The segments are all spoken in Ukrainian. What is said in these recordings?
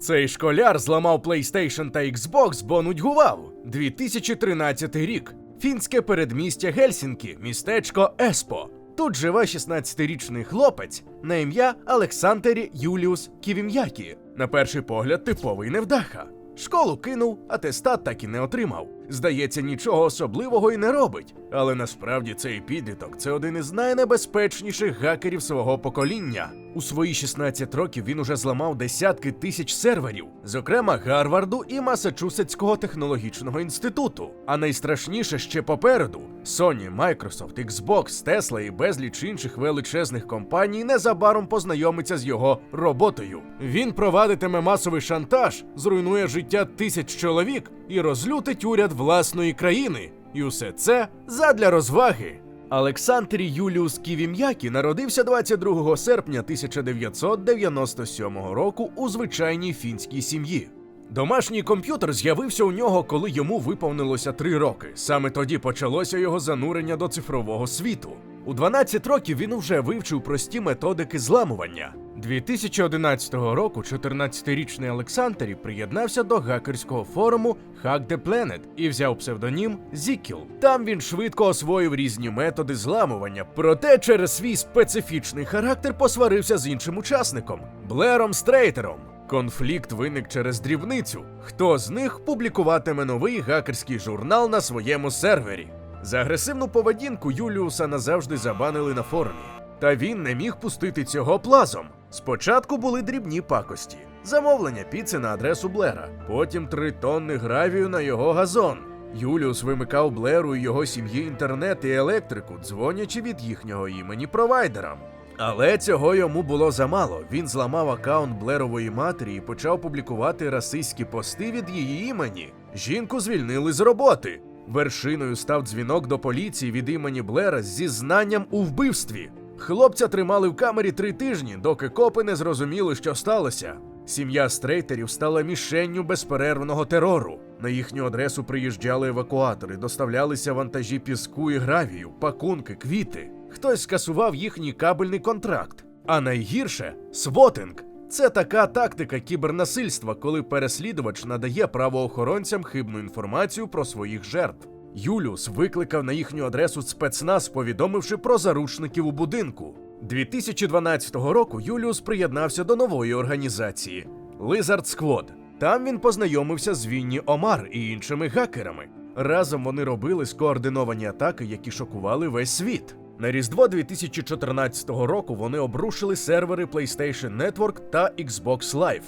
Цей школяр зламав PlayStation та Xbox, бо нудьгував. 2013 рік. Фінське передмістя Гельсінкі, містечко Еспо. Тут живе 16-річний хлопець на ім'я Олександр Юліус Ківім'які. На перший погляд, типовий невдаха. Школу кинув, атестат так і не отримав. Здається, нічого особливого і не робить. Але насправді цей підліток це один із найнебезпечніших гакерів свого покоління. У свої 16 років він уже зламав десятки тисяч серверів, зокрема Гарварду і Масачусетського технологічного інституту. А найстрашніше ще попереду: Sony, Microsoft, Xbox, Tesla і безліч інших величезних компаній незабаром познайомиться з його роботою. Він провадитиме масовий шантаж, зруйнує життя тисяч чоловік і розлютить уряд власної країни. І усе це задля розваги. Олександр Юліус Ківім'які народився 22 серпня 1997 року у звичайній фінській сім'ї. Домашній комп'ютер з'явився у нього, коли йому виповнилося три роки. Саме тоді почалося його занурення до цифрового світу. У 12 років він уже вивчив прості методики зламування. 2011 року 14-річний Олександрі приєднався до гакерського форуму Hack the Planet і взяв псевдонім Зікіл. Там він швидко освоїв різні методи зламування, проте через свій специфічний характер посварився з іншим учасником Блером Стрейтером. Конфлікт виник через дрібницю. Хто з них публікуватиме новий гакерський журнал на своєму сервері? За агресивну поведінку Юліуса назавжди забанили на форумі. Та він не міг пустити цього плазом. Спочатку були дрібні пакості, замовлення піци на адресу Блера, потім три тонни гравію на його газон. Юліус вимикав Блеру і його сім'ї інтернет і електрику, дзвонячи від їхнього імені провайдерам. Але цього йому було замало. Він зламав акаунт Блерової матері і почав публікувати расистські пости від її імені. Жінку звільнили з роботи. Вершиною став дзвінок до поліції від імені Блера з зізнанням у вбивстві. Хлопця тримали в камері три тижні, доки копи не зрозуміли, що сталося. Сім'я стрейтерів стала мішенню безперервного терору. На їхню адресу приїжджали евакуатори, доставлялися вантажі піску і гравію, пакунки, квіти. Хтось скасував їхній кабельний контракт. А найгірше свотинг. Це така тактика кібернасильства, коли переслідувач надає правоохоронцям хибну інформацію про своїх жертв. Юліус викликав на їхню адресу спецназ, повідомивши про заручників у будинку. 2012 року Юліус приєднався до нової організації Lizard Squad. Там він познайомився з Вінні Омар і іншими гакерами. Разом вони робили скоординовані атаки, які шокували весь світ. На Різдво 2014 року вони обрушили сервери PlayStation Network та Xbox Live,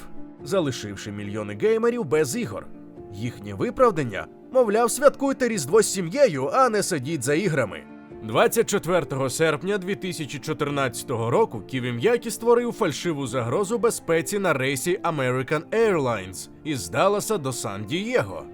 залишивши мільйони геймерів без ігор. Їхнє виправдання, мовляв, святкуйте Різдво з сім'єю, а не сидіть за іграми. 24 серпня 2014 року Ківім'які створив фальшиву загрозу безпеці на рейсі American Airlines із Далласа до Сан-Дієго.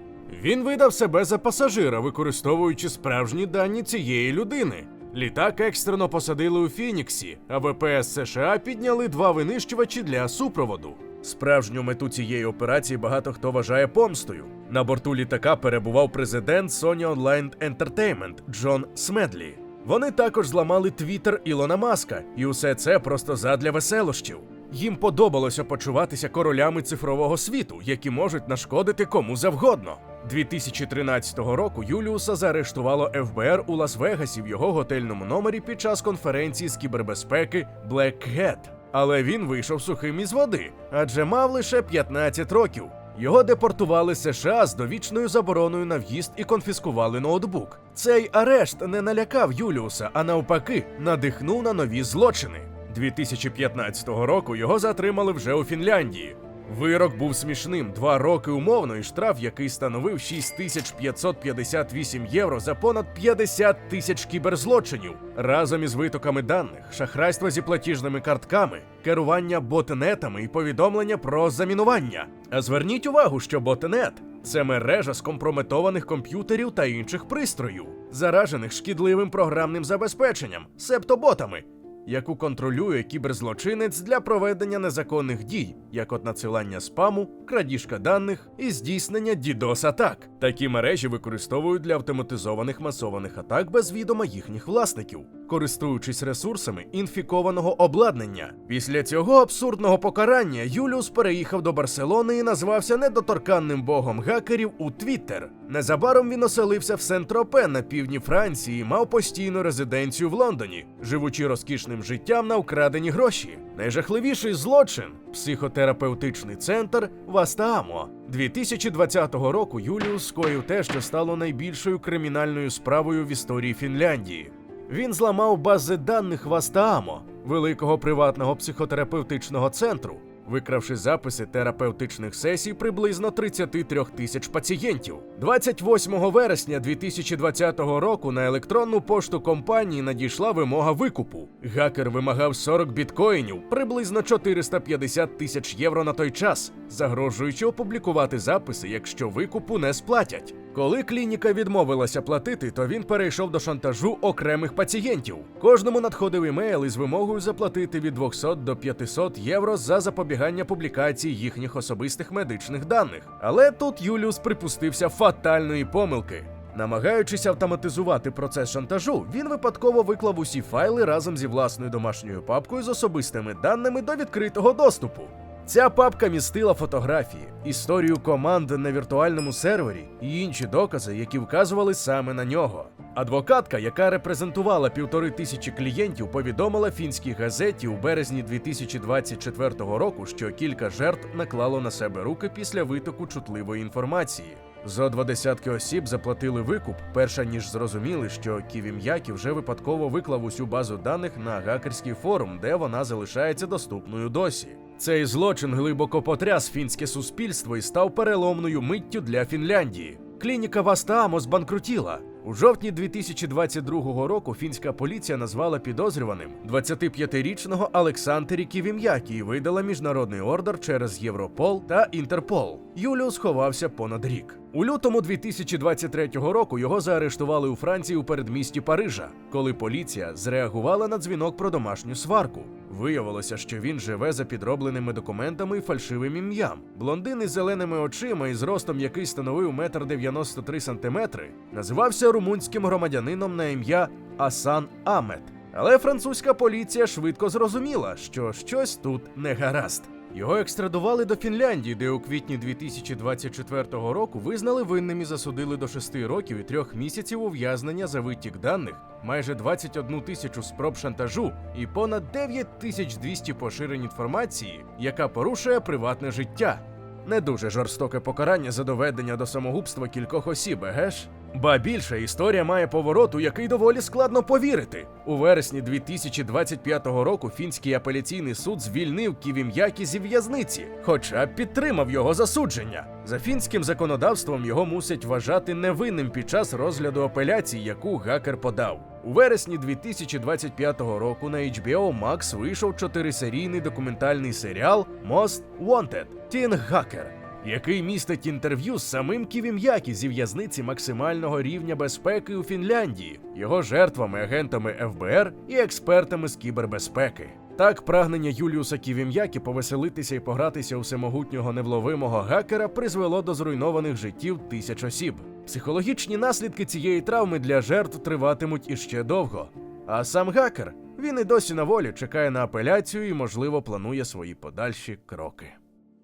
Він видав себе за пасажира, використовуючи справжні дані цієї людини. Літак екстрено посадили у Фініксі, а ВПС США підняли два винищувачі для супроводу. Справжню мету цієї операції багато хто вважає помстою. На борту літака перебував президент Sony Online Entertainment Джон Смедлі. Вони також зламали твіттер Ілона Маска, і усе це просто задля веселощів. Їм подобалося почуватися королями цифрового світу, які можуть нашкодити кому завгодно. 2013 року Юліуса заарештувало ФБР у Лас-Вегасі в його готельному номері під час конференції з кібербезпеки Black Hat. Але він вийшов сухим із води, адже мав лише 15 років. Його депортували США з довічною забороною на в'їзд і конфіскували ноутбук. Цей арешт не налякав Юліуса, а навпаки, надихнув на нові злочини. 2015 року його затримали вже у Фінляндії. Вирок був смішним: два роки умовно і штраф, який становив 6558 євро за понад 50 тисяч кіберзлочинів, разом із витоками даних, шахрайство зі платіжними картками, керування ботнетами і повідомлення про замінування. А зверніть увагу, що ботнет це мережа скомпрометованих комп'ютерів та інших пристроїв, заражених шкідливим програмним забезпеченням, септоботами, яку контролює кіберзлочинець для проведення незаконних дій, як от надсилання спаму, крадіжка даних і здійснення ddos атак. Такі мережі використовують для автоматизованих масованих атак без відома їхніх власників. користуючись ресурсами інфікованого обладнання. Після цього абсурдного покарання Юліус переїхав до Барселони і назвався недоторканним богом гакерів у Твіттер. Незабаром він оселився в Сент-Тропе на півдні Франції і мав постійну резиденцію в Лондоні, живучи розкішним життям на украдені гроші. Найжахливіший злочин психотерапевтичний центр Вастаамо. 2020 року Юліус скоїв те, що стало найбільшою кримінальною справою в історії Фінляндії. Він зламав бази даних Вастаамо, великого приватного психотерапевтичного центру, викравши записи терапевтичних сесій приблизно 33 тисяч пацієнтів. 28 вересня 2020 року на електронну пошту компанії надійшла вимога викупу. Гакер вимагав 40 біткоїнів, приблизно 450 тисяч євро на той час, загрожуючи опублікувати записи, якщо викупу не сплатять. Коли клініка відмовилася платити, то він перейшов до шантажу окремих пацієнтів. Кожному надходив імейл із вимогою заплатити від 200 до 500 євро за запобігання публікації їхніх особистих медичних даних. Але тут Юліус припустився фатальної помилки. Намагаючись автоматизувати процес шантажу, він випадково виклав усі файли разом зі власною домашньою папкою з особистими даними до відкритого доступу. Ця папка містила фотографії, історію команди на віртуальному сервері і інші докази, які вказували саме на нього. Адвокатка, яка репрезентувала півтори тисячі клієнтів, повідомила фінській газеті у березні 2024 року, що кілька жертв наклало на себе руки після витоку чутливої інформації. Зо два десятки осіб заплатили викуп, перша ніж зрозуміли, що Ківім'які вже випадково виклав усю базу даних на гакерський форум, де вона залишається доступною досі. Цей злочин глибоко потряс фінське суспільство і став переломною миттю для Фінляндії. Клініка Вастаамо збанкрутіла. У жовтні 2022 року фінська поліція назвала підозрюваним 25-річного Олександрі Ківім'які і видала міжнародний ордер через Європол та Інтерпол. Юліус ховався понад рік. У лютому 2023 року його заарештували у Франції у передмісті Парижа, коли поліція зреагувала на дзвінок про домашню сварку. Виявилося, що він живе за підробленими документами і фальшивим ім'ям. Блондин із зеленими очима і зростом, який становив 1,93 сантиметри, називався румунським громадянином на ім'я Асан Амет. Але французька поліція швидко зрозуміла, що щось тут не гаразд. Його екстрадували до Фінляндії, де у квітні 2024 року визнали винним і засудили до 6 років і 3 місяців ув'язнення за витік даних, майже 21 тисячу спроб шантажу і понад 9200 поширень інформації, яка порушує приватне життя. Не дуже жорстоке покарання за доведення до самогубства кількох осіб, еге ж? Ба більше історія має поворот, у який доволі складно повірити. У вересні 2025 року фінський апеляційний суд звільнив Ківім'які зі в'язниці, хоча підтримав його засудження. За фінським законодавством його мусять вважати невинним під час розгляду апеляції, яку гакер подав. У вересні 2025 року на HBO Max вийшов чотирисерійний документальний серіал Most Wanted – Teen Hacker який містить інтерв'ю з самим Ківім'які зі в'язниці максимального рівня безпеки у Фінляндії, його жертвами, агентами ФБР і експертами з кібербезпеки. Так, прагнення Юліуса Ківім'які повеселитися і погратися у всемогутнього невловимого гакера призвело до зруйнованих життів тисяч осіб. Психологічні наслідки цієї травми для жертв триватимуть іще довго. А сам гакер він і досі на волі чекає на апеляцію і, можливо, планує свої подальші кроки.